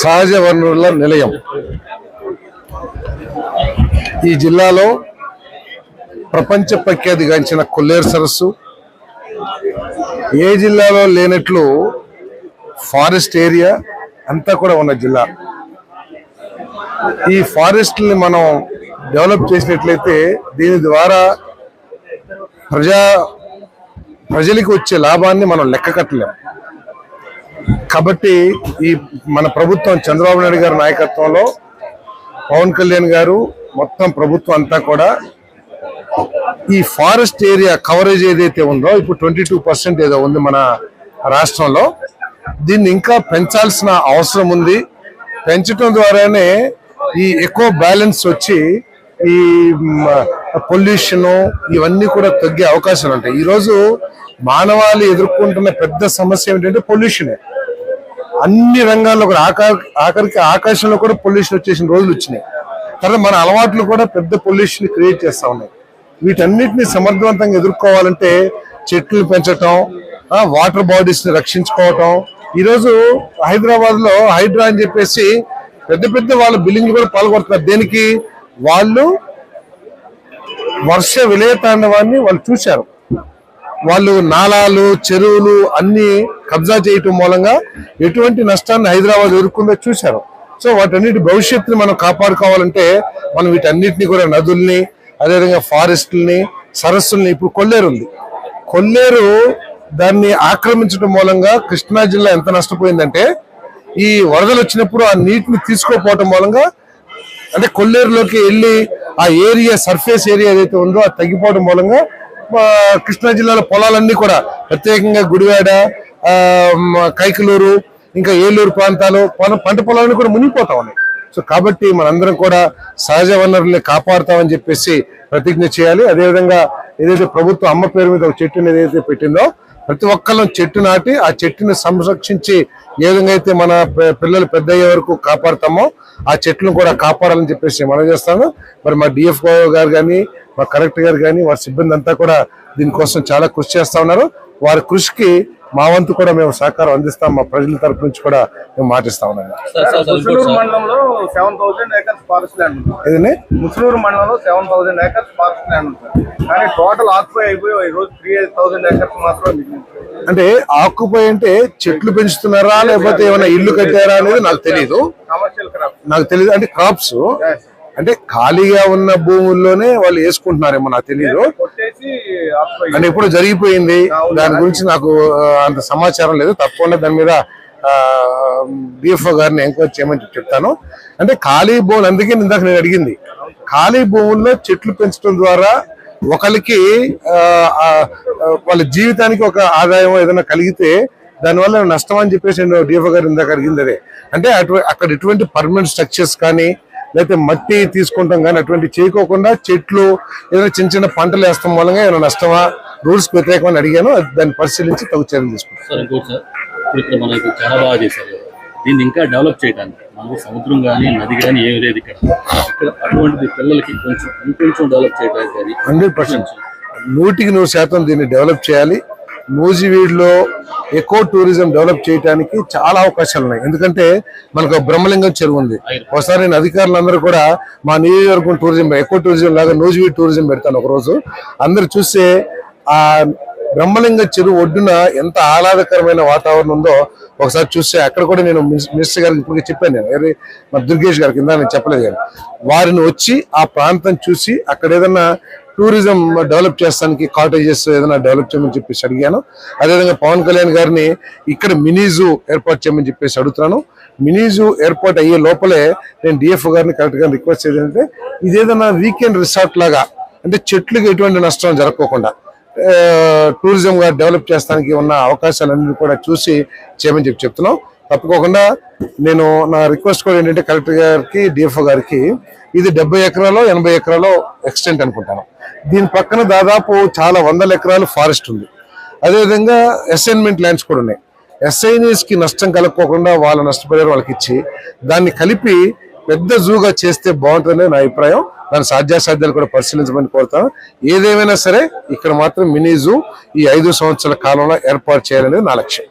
సహజ వనరుల నిలయం. ఈ జిల్లాలో ప్రపంచ ప్రఖ్యాతిగాంచిన కొల్లేరు సరస్సు. ఏ జిల్లాలో లేనట్లు ఫారెస్ట్ ఏరియా అంతా కూడా ఉన్న జిల్లా. ఈ ఫారెస్ట్ని మనం డెవలప్ చేసినట్లయితే దీని ద్వారా ప్రజా ప్రజలకు వచ్చే లాభాన్ని మనం లెక్కకట్టలేము కాబట్టి ఈ మన ప్రభుత్వం చంద్రబాబు నాయుడు గారి నాయకత్వంలో పవన్ కళ్యాణ్ గారు మొత్తం ప్రభుత్వం అంతా కూడా ఈ ఫారెస్ట్ ఏరియా కవరేజ్ ఏదైతే ఉందో ఇప్పుడు ట్వంటీ టూ పర్సెంట్ ఏదో ఉంది మన రాష్ట్రంలో. దీన్ని ఇంకా పెంచాల్సిన అవసరం ఉంది. పెంచడం ద్వారానే ఈ ఎక్కువ బ్యాలెన్స్ వచ్చి ఈ పొల్యూషన్ ఇవన్నీ కూడా తగ్గే అవకాశాలు ఉంటాయి. ఈరోజు మానవాళి ఎదుర్కొంటున్న పెద్ద సమస్య ఏంటంటే పొల్యూషనే అన్ని రంగాల్లో కూడా ఆకా ఆఖరికి ఆకాశంలో కూడా పొల్యూషన్ వచ్చేసిన రోజులు వచ్చినాయి. తర్వాత మన అలవాట్లు కూడా పెద్ద పొల్యూషన్ క్రియేట్ చేస్తా ఉన్నాయి. వీటన్నిటిని సమర్థవంతంగా ఎదుర్కోవాలంటే చెట్లు పెంచటం వాటర్ బాడీస్ని రక్షించుకోవటం. ఈరోజు హైదరాబాద్లో హైడ్రా అని చెప్పేసి పెద్ద పెద్ద వాళ్ళ బిల్డింగ్లు కూడా పాల్గొడుతున్నారు దేనికి? వాళ్ళు వర్ష విలయతాండవాన్ని వాళ్ళు చూశారు. వాళ్ళు నాలాలు చెరువులు అన్ని కబ్జా చేయటం మూలంగా ఎటువంటి నష్టాన్ని హైదరాబాద్ ఎదుర్కొందో చూశారు. సో వాటన్నిటి భవిష్యత్తుని మనం కాపాడుకోవాలంటే మనం వీటన్నిటిని కూడా నదుల్ని అదేవిధంగా ఫారెస్ట్లని సరస్సుల్ని ఇప్పుడు కొల్లేరు ఉంది. కొల్లేరు దాన్ని ఆక్రమించడం మూలంగా కృష్ణా జిల్లా ఎంత నష్టపోయిందంటే ఈ వరదలు వచ్చినప్పుడు ఆ నీటిని తీసుకోపోవటం మూలంగా అంటే కొల్లేరులోకి వెళ్ళి ఆ ఏరియా సర్ఫేస్ ఏరియా ఏదైతే ఉందో అది తగ్గిపోవడం మూలంగా కృష్ణా జిల్లాలో పొలాలన్నీ కూడా ప్రత్యేకంగా గుడివాడ కైకలూరు ఇంకా ఏలూరు ప్రాంతాలు పంట పొలాలన్నీ కూడా మునిగిపోతా ఉన్నాయి. సో కాబట్టి మనందరం కూడా సహజ వనరుల్ని కాపాడుతామని చెప్పేసి ప్రతిజ్ఞ చేయాలి. అదేవిధంగా ఏదైతే ప్రభుత్వం అమ్మ పేరు మీద ఒక చెట్టుని ఏదైతే పెట్టిందో ప్రతి ఒక్కళ్ళం చెట్టు నాటి ఆ చెట్టుని సంరక్షించి ఏ విధంగా అయితే మన పిల్లలు పెద్ద అయ్యే వరకు కాపాడుతామో ఆ చెట్లను కూడా కాపాడాలని చెప్పేసి మనం చేస్తాను. మరి మా డిఎఫ్ గారు కానీ మా కలెక్టర్ గారు కానీ వారి సిబ్బంది అంతా కూడా దీనికోసం చాలా కృషి చేస్తా ఉన్నారు. వారి కృషికి మా వంతు కూడా మేము సహకారం అందిస్తాం. మా ప్రజల తరపు నుంచి కూడా మేము మాటిస్తా ఉన్నాం. ముసులూరు మండలంలో seven thousand acres forest land ఉంది. కానీ టోటల్ ఆక్యుపై అయిపోయి ఈ రోజు త్రీ థౌసండ్ ఏకర్స్ మాత్రమే మిగిలింది. అంటే ఆకుపై అంటే చెట్లు పెంచుతున్నారా లేకపోతే ఏమైనా ఇల్లు కట్టారా అనేది నాకు క్రాప్ నాకు తెలియదు అంటే క్రాప్స్ అంటే ఖాళీగా ఉన్న భూముల్లోనే వాళ్ళు వేసుకుంటున్నారేమో నాకు తెలియదు అంటే ఎప్పుడు జరిగిపోయింది. దాని గురించి నాకు అంత సమాచారం లేదు. తప్పకుండా దాని మీద డిఎఫ్ఓ గారిని ఎంక్వైరీ చేయమని చెప్తాను. అంటే ఖాళీ భూములు అందుకే ఇందాక నేను అడిగింది. ఖాళీ భూముల్లో చెట్లు పెంచడం ద్వారా ఒకరికి వాళ్ళ జీవితానికి ఒక ఆదాయం ఏదైనా కలిగితే దానివల్ల నష్టం అని చెప్పేసి నేను డిఎఫ్ఓ గారు ఇందాక అడిగింది అదే అంటే అటు అక్కడ ఎటువంటి పర్మనెంట్ స్ట్రక్చర్స్ కానీ లేకపోతే మట్టి తీసుకుంటాం కానీ అటువంటి చేయకోకుండా చెట్లు ఏదైనా చిన్న చిన్న పంటలు వేస్తాం మూలంగా ఏమైనా నష్టమా రూల్స్ వ్యతిరేకమని అడిగాను దాన్ని పరిశీలించి తగు చర్యలు తీసుకుంటాం. సార్ ఇంకోటి సార్. ఇప్పుడు ఇక్కడ మనకి చాలా బాగా చేశారు. దీన్ని ఇంకా డెవలప్ చేయడానికి మనకి సముద్రం కానీ నది కానీ ఏమి లేదు ఇక్కడ. ఇక్కడ అటువంటిది పిల్లలకి కొంచెం ఇంకొంచెం డెవలప్ చేయడానికి కానీ హండ్రెడ్ పర్సెంట్. నూటికి నూరు శాతం దీన్ని డెవలప్ చేయాలి. నూజివీడులో ఎకో టూరిజం డెవలప్ చేయడానికి చాలా అవకాశాలు ఉన్నాయి. ఎందుకంటే మనకు బ్రహ్మలింగం చెరువు ఉంది. ఒకసారి నేను అధికారులందరూ కూడా మా నియోజకవర్గం టూరిజం ఎకో టూరిజం లాగా నూజివీడు టూరిజం పెడతాను ఒక రోజు అందరు చూస్తే ఆ బ్రహ్మలింగ చెరువు ఒడ్డున ఎంత ఆహ్లాదకరమైన వాతావరణం ఉందో ఒకసారి చూస్తే అక్కడ కూడా నేను మినిస్టర్ గారికి ఇప్పటికే చెప్పాను నేను. ఎవరి మా దుర్గేష్ గారికి ఇందా నేను చెప్పలేదు కానీ. వారిని వచ్చి ఆ ప్రాంతం చూసి అక్కడ ఏదన్నా టూరిజం డెవలప్ చేస్తానికి కాటేజెస్ ఏదైనా డెవలప్ చేయమని చెప్పేసి అడిగాను. అదేవిధంగా పవన్ కళ్యాణ్ గారిని ఇక్కడ మినీజు ఏర్పాటు చేయమని చెప్పేసి అడుగుతున్నాను. మినీజు ఏర్పాటు అయ్యే లోపలే నేను డిఎఫ్ గారిని కరెక్ట్గా రిక్వెస్ట్ చేయాలంటే ఇది ఏదైనా వీకెండ్ రిసార్ట్ లాగా అంటే చెట్లకు ఎటువంటి నష్టం జరగకుండా టూరిజంగా టూరిజం డెవలప్ చేస్తానికి ఉన్న అవకాశాలన్నీ కూడా చూసి చేయమని చెప్పి చెప్తున్నాం. తప్పుకోకుండా నేను నా రిక్వెస్ట్ కూడా ఏంటంటే కలెక్టర్ గారికి డిఎఫ్ఓ గారికి ఇది డెబ్బై ఎకరాలు ఎనభై ఎకరాలు ఎక్స్టెంట్ అనుకుంటాను. దీని పక్కన దాదాపు చాలా వందల ఎకరాలు ఫారెస్ట్ ఉంది. అదేవిధంగా అసైన్మెంట్ ల్యాండ్స్ కూడా ఉన్నాయి. ఎస్ఐనీస్కి నష్టం కలగకోకుండా వాళ్ళ నష్టపరిహారం వాళ్ళకి ఇచ్చి దాన్ని కలిపి పెద్ద జూగా చేస్తే బాగుంటుందని నా అభిప్రాయం. దాని సాధ్యాసాధ్యాలు కూడా పరిశీలించమని కోరుతాను ఏదేమైనా సరే ఇక్కడ మాత్రం మినీ జూ ఈ ఐదు సంవత్సరాల కాలంలో ఏర్పాటు చేయాలనేది నా లక్ష్యం.